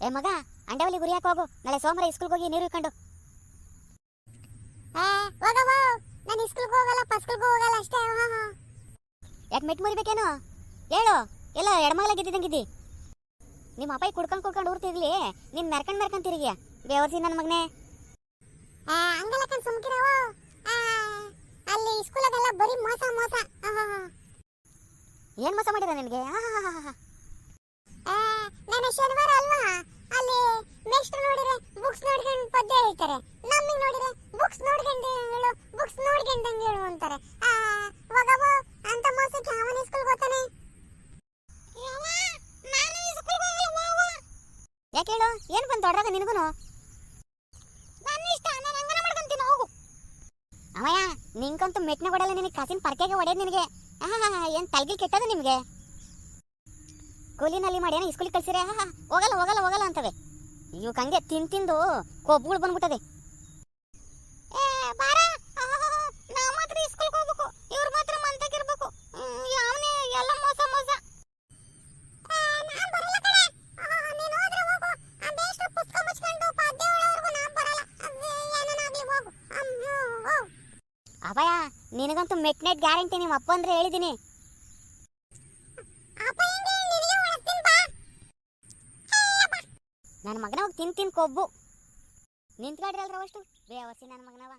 ಏ ಮಗ ಅಂಡವಲ್ಲಿ ಗುರಿ ಹಾಕಿ ಹೋಗು? ನಾಳೆ ಸೋಮವಾರ ಸ್ಕೂಲ್ಗೆ ಹೋಗಿ ನೀರು ಇಟ್ಕೊಂಡು ನಾನು ಸ್ಕೂಲ್ಗೆ ಹೋಗಲ್ಲ ಪಸ್ಕೂಲ್ಗೆ ಹೋಗಲ್ಲ ಅಷ್ಟೇ. ಯಾಕೆ ಮೆಟ್ ಮುರಿಬೇಕೇನು? ಹೇಳು. ಎಲ್ಲ ಎಡಮಗಲಾಗಿದ್ದಂಗಿದ್ದಿ ನಿಮ್ಮ ಅಪ್ಪಾಯಿ ಕುಡ್ಕೊಂಡು ಕುಡ್ಕೊಂಡು ಊರ್ತಿರ್ಲಿ ನೀನ್ ಮೆರ್ಕೊಂಡ್ ಮೆರ್ಕೊಂಡ್ ತಿರುಗಿಯ ಬೇವರ್ಸಿ ನನ್ನ ಮಗನೇ. ಹಂಗಲಕ್ಕನ್ ಸುಮ್ಕಿರವ ಅಲ್ಲಿ ಇಸ್ಕೂಲಾಗೆಲ್ಲ ಬರೀ ಮೋಸ ಮೋಸ. ಏನ್ ಮೋಸ ಮಾಡಿರ ನಿನಗೆ? ನಾನು ಶನಿವಾರ ನೋಡ್ಕೊಂಡು ಪದ್ಯ ಹೇಳ್ತಾರೆ. ನಮಗೆ ನೋಡಿದ್ರೆ ಬುಕ್ಸ್ ನೋಡ್ಕೊಂಡು ಹೇಳು ಬುಕ್ಸ್ ನೋಡ್ಕೊಂಡಂಗೆ ಹೇಳು ಅಂತಾರೆ. ಆ, ಹೋಗವ ಅಂತ ಮೋಸಕ್ಕೆ ಅವನ ಸ್ಕೂಲ್ ಗೊತ್ತಾನೆ ಯಾಕೆ ಹೇಳು? ಏನ್ ಬಂತು? ದೊಡ್ಡದಾಗ ನಿನಗೂ ಅವಯ್ಯ ನಿಂಗಂತೂ ಮೆಟ್ನ ಕೊಡಲ್ಲ ನಿನಗೆ ಕಸಿನ ಪರ್ಕೆಗೆ ಹೊಡೆಯೋದು ನಿನಗೆ? ಏನ್ ತಲ್ಗಿಲ್ ಕೆಟ್ಟದು ನಿಮಗೆ? ಕೂಲಿನಲ್ಲಿ ಮಾಡಿ ಏನೋ ಸ್ಕೂಲಿಗೆ ಕಳ್ಸಿರೆ? ಹೋಗಲ್ಲ ಹೋಗಲ್ಲ ಹೋಗಲ್ಲ ಅಂತವೆ. ಇವ್ ಹಂಗೆ ತಿನ್ ತಿಂದು ಕೊಬ್ಬುಗಳು ಬಂದ್ಬಿಟ್ಟದೆ. ಅಭಯ ನಿನಗಂತೂ ಮೆಟ್ ನೈಟ್ ಗ್ಯಾರಂಟಿ ನಿಮ್ಮ ಅಪ್ಪ ಅಂದ್ರೆ ಹೇಳಿದೀನಿ. ನನ್ನ ಮಗನ ಹೋಗಿ ತಿನ್ ಕೊಬ್ಬು. ನಿಂತ್ಕೊಡ್ರಿ ಅಲ್ರ ಬೇ ಬೇವಸಿ ನನ್ನ ಮಗನವ.